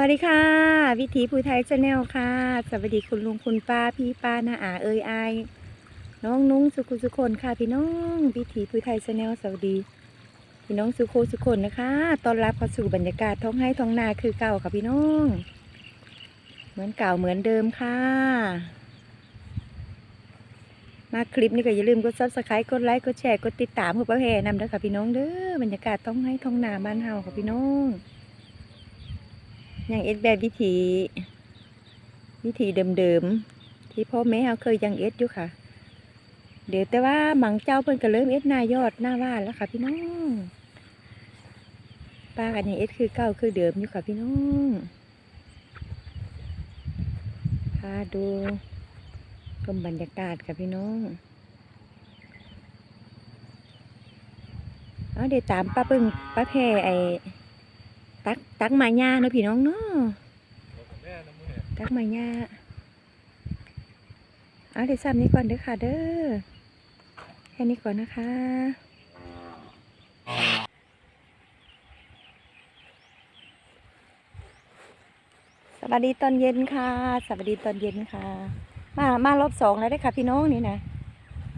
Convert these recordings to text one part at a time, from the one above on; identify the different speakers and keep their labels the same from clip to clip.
Speaker 1: วัสดีค่ะ วิถีภูไทยชาแนลค่ะ สวัสดีคุณลุงคุณป้าพี่ป้านาอาเอ้ยอายน้องนุ้งสุขุสุคนค่ะพี่น้องวิถีภูไทยชาแนลสวัสดีพี่น้องสุโคสุคนนะคะต้อนรับเข้าสู่บรรยากาศท้องไห้ท้องนาคือเก่าค่ะพี่น้อง เหมือนเก่าเหมือนเดิมค่ะ มาคลิปนี้ก็อย่าลืมกดซับสไครต์กดไลค์กดแชร์กดติดตามเพื่อประเพนำเด้อค่ะพี่น้องเด้อบรรยากาศท้องไห้ท้องนาบ้านเฮาค่ะพี่น้อง ยังเอ็ดแบบวิธี วิธีเดิมๆที่พ่อแม่เราเคยยังเอ็ดอยู่ค่ะ เดี๋ยวแต่ว่าหมังเจ้าเพิ่นก็เริ่มเอ็ดหน้ายอดหน้าว่านแล้วค่ะ พี่น้องป้ากันยังเอ็ดคือเก่าคือเดิมอยู่ค่ะพี่น้องพาดูชมบรรยากาศค่ะพี่น้องเอาเดี๋ยวตามป้าปึ้งป้าแพรไอ ตักตักมาย่าเนาะพี่น้องเนาะตักมาย่าเอาเดี๋ยวซ้ำนี้ก่อนเด้อค่ะเด้อแค่นี้ก่อนนะคะสวัสดีตอนเย็นค่ะ สวัสดีตอนเย็นค่ะ มามารอบสองแล้วได้ค่ะ พี่น้องนี่นะ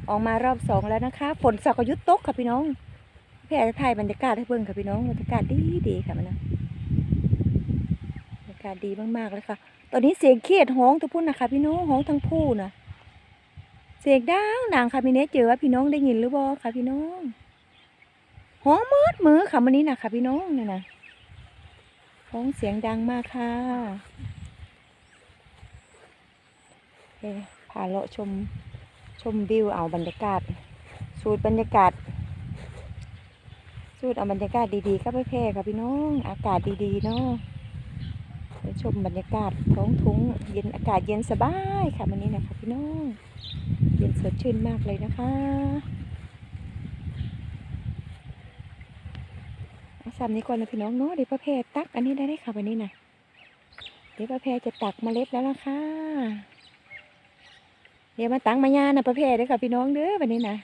Speaker 1: ออกมารอบสองแล้วนะคะ ฝนสอกยุดตกค่ะพี่น้องแพ่ถ่ายบรรยากาศให้เบิ่งค่ะพี่น้องบรรยากาศดีดีค่ะมันนะากาศดีมากๆเลยค่ะ ตอนนี้เสียงเครียดฮ้องทุกพุ่นนะคะ พี่น้องฮ้องทั้งผู้นะเสียงดังดังค่ะพี่เนสเจอว่าพี่น้องได้ยินหรือบ่ค่ะพี่น้องฮ้องมืดมือค่ะวันนี้นะคะพี่น้องเนี่ยนะฮ้องเสียงดังมากค่ะเอ๊พาเลาะชมชมวิวเอาบรรยากาศ สูตรบรรยากาศสูตรเอาบรรยากาศดีๆก็ไปแพร่ค่ะพี่น้อง อากาศดีๆเนาะ ไปชมบรรยากาศท้องทุ่งเย็นอากาศเย็นสบายค่ะวันนี้นะคะพี่น้องเย็นสดชื่นมากเลยนะคะเอาซ้ำนี้ก่อนนะพี่น้องเนาะเดี๋ยวป้าแพรตักอันนี้ได้ได้ค่ะวันนี้นะเดี๋ยวป้าแพรจะตักเมล็ดแล้วนะคะเดี๋ยวมาตักมายานะป้าแพรเด้อค่ะพี่น้องเด้อวันนี้นะ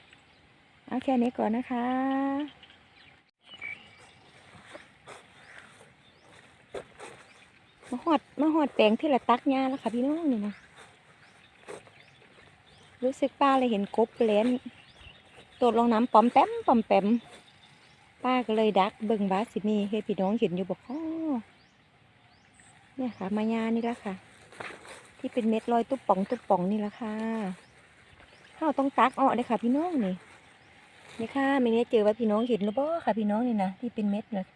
Speaker 1: เอาแค่นี้ก่อนนะคะ มาหอดมาหอดแปลงที่ละตักหญ้าแล้วค่ะพี่น้องนี่นะรู้สึกป้าเลยเห็นกบเล่นตดลงน้ำปอมแปมปอมแปมป้าก็เลยดักเบิ่งบาสิมีให้พี่น้องเห็นอยู่บอกอ้อเนี่ยค่ะ มาหญ้านี่ละค่ะ ที่เป็นเม็ดลอยตุ๊บป่องตุ๊บป่องนี่ละค่ะเราต้องตักออกเลยค่ะ พี่น้องนี่นี่ค่ะไม่แน่เจอว่าพี่น้องเห็นหรือเปล่าค่ะ พี่น้องนี่นะที่เป็นเม็ดเลย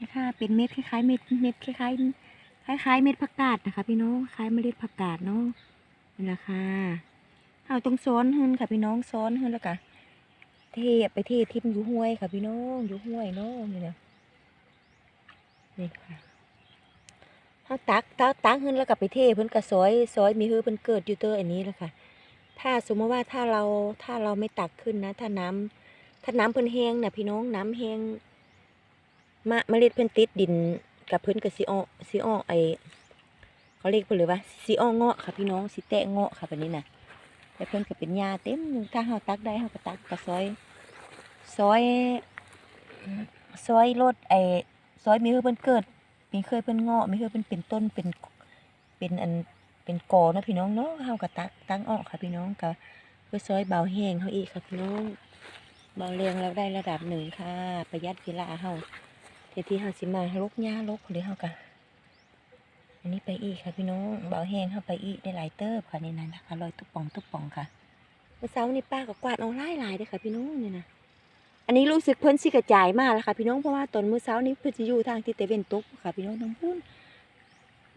Speaker 1: นะคะเป็นเม็ดคล้ายๆเม็ดเม็ดคล้ายๆ คล้ายๆเม็ดผักกาดนะคะ พี่น้องคล้ายเมล็ดผักกาดเนาะนี่แหละค่ะเอาตรงซ้อนขึ้นค่ะพี่น้องซ้อนขึ้นแล้วก็เทไปเททิมอยู่ห้วยค่ะพี่น้องอยู่ห้วยเนาะนี่นะนี่ค่ะถ้าตักตักตักขึ้นแล้วก็ไปเทเพิ่นก็ซอยซอยมีคือเพิ่นเกิดอยู่ตัวอันนี้แหละค่ะ ถ้าสมมติว่าถ้าเราถ้าเราไม่ตักขึ้นนะ ถ้าน้ำถ้าน้ำเพิ่นแห้งน่ะพี่น้องน้ำแห้งมะเมล็ดเพิ่นติดดิน กับเพิ่นกับซีอ้อซีอ้อไอเขาเรียกเพิ่นเลยว่าซีอ้อเงาะค่ะพี่น้องสิแตะเงาะค่ะแบบนี้นะแต่เพิ่นก็เป็นหญ้าเต็มถ้าเฮาตักได้เฮาก็ตักก็ซอย ซอย ซอยรดไอซอยมีคือเพิ่นเกิด มีเคยเพิ่นเงาะมีเคยเพิ่นเป็นต้นเป็นเป็นอันเป็นกอเนาะพี่น้องเนาะเฮาก็ตักตักออกค่ะพี่น้องก็เพื่อซอยเบาแห้งเฮาอีกค่ะพี่น้องเบาแรงเราได้ระดับหนึ่งค่ะ ประหยัดเวลาเฮา เดี๋ยวที่เฮาสิมาลกหญ้าลกหรือเฮากะอันนี้ไปอีกค่ะพี่น้องเบาแห้งเข้าไปอีกได้หลายเติบค่ะนี่นะนะคะลอยตุ๊บป่องตุ๊บป่องค่ะเมื่อเช้านี่ป้าก็กวาดเอาหลายหลายเลยค่ะ พี่น้องนี่นะอันนี้รู้สึกเพิ่นสิกระจายมากแล้วค่ะ พี่น้องเพราะว่าตอนมื้อเช้านี้เพิ่นสิอยู่ทางทิศตะวันตกค่ะ พี่น้องทางพุ่น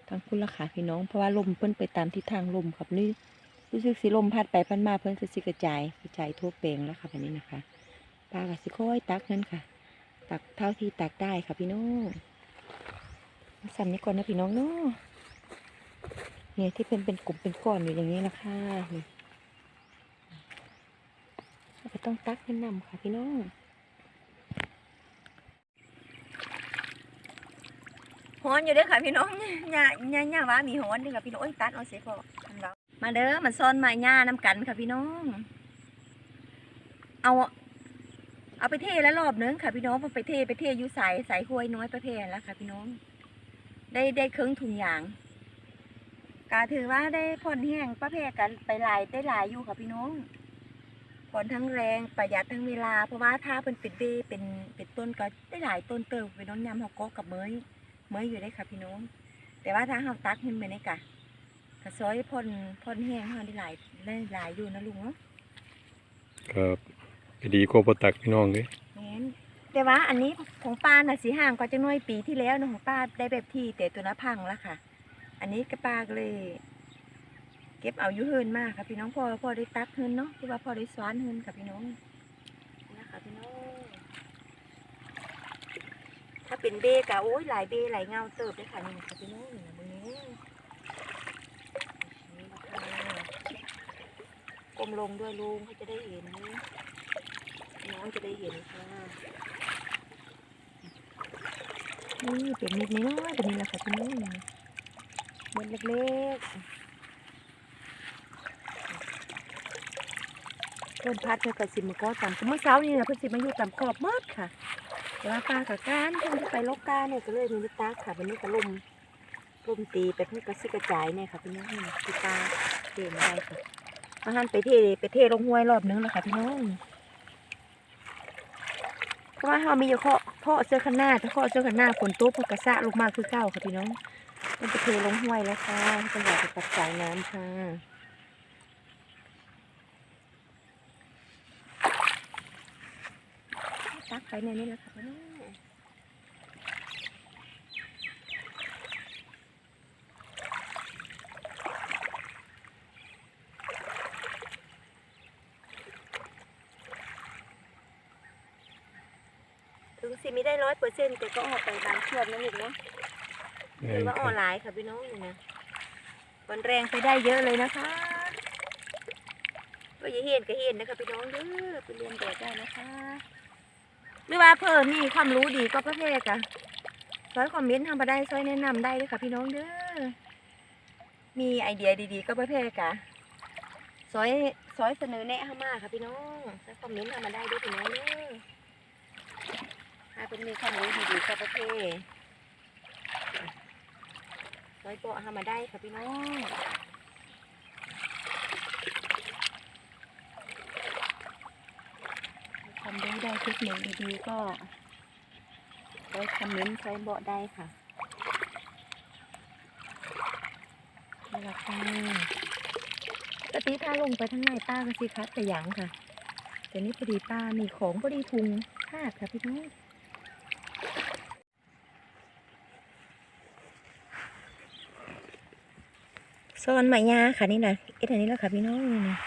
Speaker 1: ทางพุ่นละค่ะพี่น้องเพราะว่าลมเพิ่นไปตามทิศทางลมครับนี่รู้สึกสิลมพัดไปพัดมาเพิ่นก็สิกระจายกระจายทั่วแปลงแล้วค่ะแบบนี้นะคะป้าก็สิค่อยตักนั่นค่ะ ตักเท่าที่ตักได้ค่ะพี่น้องสั่นนี้ก่อนนะพี่น้องเนาะเนี่ยที่เป็นเป็นกลุ่มเป็นก้อนอยู่อย่างนี้นะคะนี่เราก็ต้องตักแนะนำค่ะพี่น้องฮอนอยู่ด้อค่ะพี่น้องย่าย่าย่าว่ามีฮอนด้อค่ะพี่น้องตัดเอาเสียพอมาเด้อมันซ่อนมาย่าน้ำกันค่ะพี่น้อง เอา เอาไปเทแล้วรอบนึงค่ะ พี่น้องพอไปเทไปเทอยู่ส่ใส่ห้วยน้อยประเภทแล้วค่ะ พี่น้อง ได้ได้เครื่องถุงยางกาถือว่าได้ผ่อนแห้งประเภทกันไปหลายได้หลายอยู่ค่ะพี่น้องผ่อนทั้งแรงประหยัดทั้งเวลาเพราะว่าถ้าเป็นเป็นเบเป็นเป็นต้นก็ได้หลายต้นเติบไปน้องยำเขาก็กับเมยเมยอยู่ได้ค่ะพี่น้อง แต่ว่าถ้าเราตักเห็นไหมนี่กะกระซอยพ่นพ่นแห้งเขาได้หลายได้หลายอยู่นะลุงเนาะ
Speaker 2: ครับ ดีกว่าบ่ตักพี่น้องเด้
Speaker 1: แม่นแต่ว่าอันนี้ของป้าน่ะสีห่างกว่าจะน้อยปีที่แล้วนะของป้าได้แบบที่แต่ตัวน้าพังแล้วค่ะ อันนี้ก็ป้าก็เลย เก็บเอาอยู่เฮินมากค่ะพี่น้องพอพอได้ตักเฮินเนาะที่ว่าพอได้สวานเฮินค่ะพี่น้องนะคะพี่น้องถ้าเป็นเบกะโอ้ยหลายเบหลายเงาเติบเลยค่ะนี่ค่ะพี่น้องนี่นะมือนี้นี่นะคะก้มลงด้วยลุงเขาจะได้เห็น น้องจะได้เห็นค่ะนี่เป็นเม็ดน้อยๆแบบนี้แหละค่ะพี่น้องเม็ดเล็กๆต้นพัดเธอกับสิมก็ต่ำเมื่อเช้านี่นะเพิ่นสิมาอยู่ต่ำขอบมดค่ะแต่ว่าปลากับกานเพิ่นจะไปลกกาเนี่ยก็เลยมีตาค่ะวันนี้ก็ลมลมตีไปเพิ่นกระซิกระจายเนี่ยค่ะพี่น้องนี่ที่ตาเตียนได้ค่ะมาหันไปเทไปเทลงห้วยรอบนึงแล้วค่ะพี่น้อง เพราะว่าเขามีอยู่ข้อข้อเสื้อข้างหน้าถ้าข้อเสื้อข้างหน้าฝนตกมักกระซะลงมาคือเก้าค่ะพี่น้อง มันจะเทลงห้วยแล้วค่ะจังหวะจะตัดสายน้ำค่ะตักไปในนี้แล้วค่ะพี่น้องถึง สิไม่ได้ร้อยเปอร์เซ็นต์แต่ก็ออกไปบางช่วงนั่นเองเนาะ
Speaker 2: แม่
Speaker 1: ถือนว่า
Speaker 2: ค
Speaker 1: อ
Speaker 2: รั
Speaker 1: อบนไลน์ค่ะพี่น้องนี่นะวันแรงไปได้เยอะเลยนะคะก็อย่าเห็นก็เห็นนะคะพี่น้องเด้อไปเรียนแบบได้นะคะหรือว่าเพิ่มมีความรู้ดีก็ประเภทค่ะซอยคอมเมนต์ทำมาได้ซอยแนะนำได้เลยค่ะพี่น้องเด้อมีไอเดียดีๆ ก็ประเภทค่ะซอยซอยเสนอแนะเข้ามาค่ะพี่น้องซอยคอมเมนต์ทำมาได้ด้วยพี่น้องเด้อ ถ้าเป็นมีความรู้ดีๆก็ประเภทร้อยโปะหามาได้ค่ะพี่น้องทำได้ได้ทุกหนึ่งดีๆก็ไว้คอมเมนต์ใช้เบาะได้ค่ะนี่แหละค่ะปกติถ้าลงไปทางในป้าก็สิคัดแต่หยังค่ะ แต่นี่พอดีป้ามีของพอดีทุงพลาดค่ะพี่น้อง ซ้อนไหมยาค่ะนี่นะเอ็ดอันนี้แหละค่ะพี่น้องนี่นะ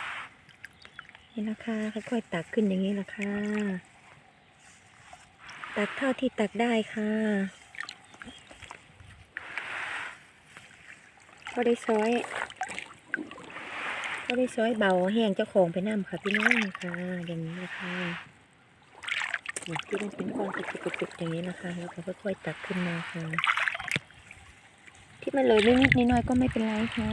Speaker 1: นี่นะคะค่อยๆตักขึ้นอย่างนี้แหละค่ะ ตักเท่าที่ตักได้ค่ะพอได้ซอยพอได้ซอยเบาแห้งเจ้าของไปน้ำค่ะพี่น้องค่ะ อย่างนี้นะคะนี่ที่มันเป็นก้อนจุกๆๆอย่างนี้นะคะ แล้วก็ค่อยๆตักขึ้นมาค่ะ ที่มันเลยนิดๆน้อยๆก็ไม่เป็นไรค่ะ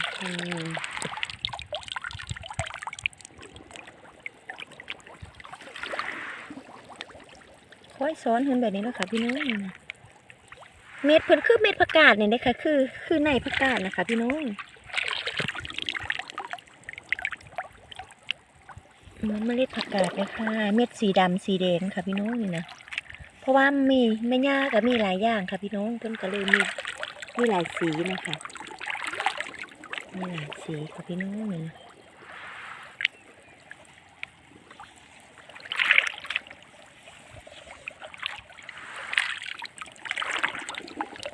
Speaker 1: อื อยซ้อนเห็นแบบนี้แล้วค่ะพี่น้องเม็ดเพิ่นคือเม็ดผักกาดเนี่ยนะคะคือคือในผักกาดนะคะพี่น้องเหมือนเมล็ดผักกาดเลยค่ะ เม็ดสีดำสีแดงค่ะพี่น้องนี่นะเพราะว่ามีแม่ย่าก็มีหลายอย่างค่ะพี่น้องเพิ่นก็เลยมีมีหลายสีนะคะมีหลายสีค่ะพี่น้องนี่นะ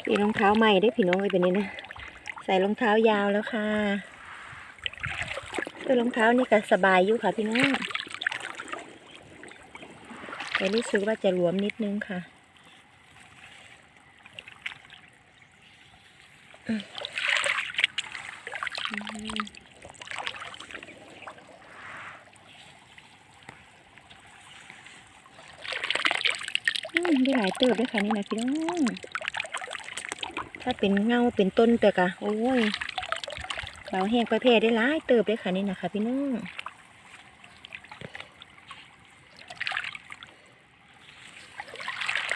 Speaker 1: ปีรองเท้าใหม่ได้พี่น้องไอ้เป็นนี้นะ ใส่รองเท้ายาวแล้วค่ะเออรองเท้านี่ก็สบายอยู่ค่ะพี่น้องแต่รู้สึกว่าจะหลวมนิดนึงค่ะอืมได้หลายเติบเลยค่ะนี่นะพี่น้อง ถ้าเป็นเงาเป็นต้นแต่กะโอ้ยเบาแห้งประเภทได้หลายเติบเลยค่ะนี่นะคะพี่น้อง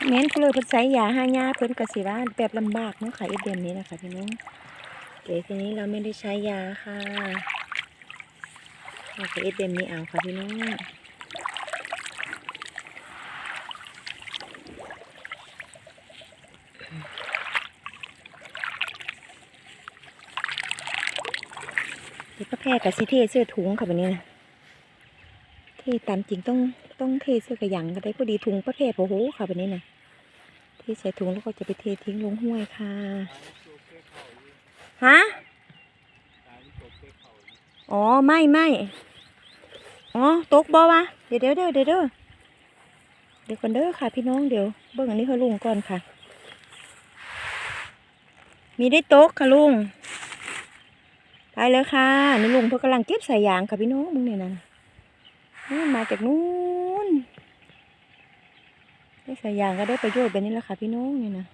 Speaker 1: แม้นเพนเลยเพิ่นใส่ยาหายาเพิ่นกระสิว่าแบบลำบากเนาะค่ะไอ้เดือนนี้นะคะพี่น้องเดี๋ยวทีนี้เราไม่ได้ใช้ยาค่ะเราจะเอ็ดเดมนี้เอาค่ะพี่น้อง เดี๋ยวป้าแพรกับสิเทเสื้อถุงค่ะวันนี้นะเทตามจริงต้องต้องเทเสื้อกระยังก็ได้พอดีถุงป้าแพรโอ้โหค่ะวันนี้นะเทใส่ถุงแล้วก็จะไปเททิ้งลงห้วยค่ะฮะอ๋อไม่ไม่อ๋อตกบ่วะเดี๋ยวเดี๋ยวเดี๋ยวเดี๋ยวเดี๋ยวก่อนเด้อค่ะ พี่น้องเดี๋ยวเบิ่งอันนี้เขาลุงก่อนค่ะ มีได้ตกค่ะลุง ไปเลยค่ะนี่ลุงเพื่อกำลังเก็บสายยางค่ะพี่น้องมึงเนี่ยนะนี่มาจากนู้นได้สายยางก็ได้ประโยชน์แบบนี้แหละค่ะพี่น้องเนี่ยนะ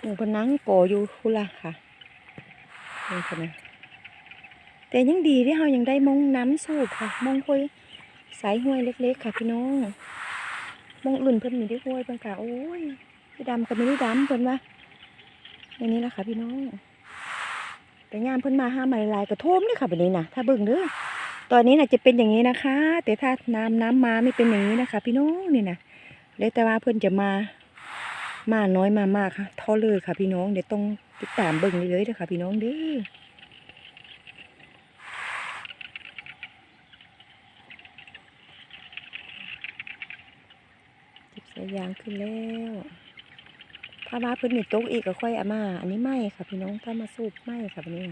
Speaker 1: หมูพนังก่ออยู่คุละค่ะนี่ค่ะนะแต่ยังดีที่เรายังได้มองน้ำสูบค่ะ มองห้วยสายห้วยเล็ก ๆ ค่ะพี่น้องมองอื่นเพิ่นมีได้ห้วยเพิ่นค่ะโอ้ยพี่ดำก็ไม่ได้ดำเพิ่นว่าอย่างนี้แหละค่ะพี่น้อง แต่ยามเพิ่นมาห้ามาลายกระท่มเลยค่ะแบบนี้นะถ้าเบิ่งเด้อตอนนี้น่ะจะเป็นอย่างนี้นะคะ แต่ถ้าน้ำน้ำมาไม่เป็นอย่างนี้นะคะ พี่น้องนี่นะแล้วแต่ว่าเพิ่นจะมามาน้อยมามากค่ะเท่าเลยค่ะ พี่น้องเดี๋ยวต้องติดตามเบิ่งเลยเด้อค่ะ พี่น้องเด้อเก็บสายยางขึ้นแล้ว ถ้ามาเพิ่นมีตกอีกก็ค่อยเอามา อันนี้ไม่ค่ะพี่น้องถ้ามาสูบไม่ค่ะแบบนี้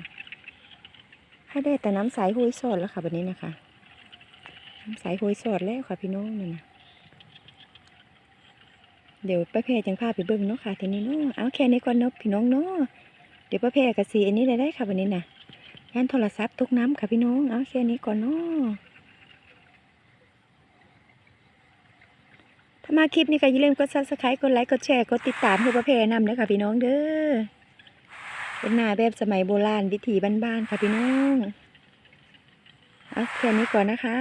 Speaker 1: ให้ได้แต่น้ำใสหุยสดแล้วค่ะแบบนี้นะคะ น้ำใสหุยสดแล้วค่ะพี่น้องนี่นะเดี๋ยวป้าแพรจังพาไปเบิ่งเนาะค่ะทีนี้เนาะเอาแค่นี้ก่อนเนาะพี่น้องเนาะเดี๋ยวป้าแพรกับสีอันนี้ได้ได้ค่ะแบบนี้นะงานโทรศัพท์ทุกน้ำค่ะพี่น้องเอาแค่นี้ก่อนเนาะถ้า มาคลิปนี้ก็อย่าลืมกดซับสไครต์กดไลค์กดแชร์กดติดตามเพื่อประเพนำเด้อค่ะพี่น้องเด้อเป็นหน้าแบบสมัยโบราณวิถีบ้านๆค่ะพี่น้องเอาแค่นี้ก่อนนะคะ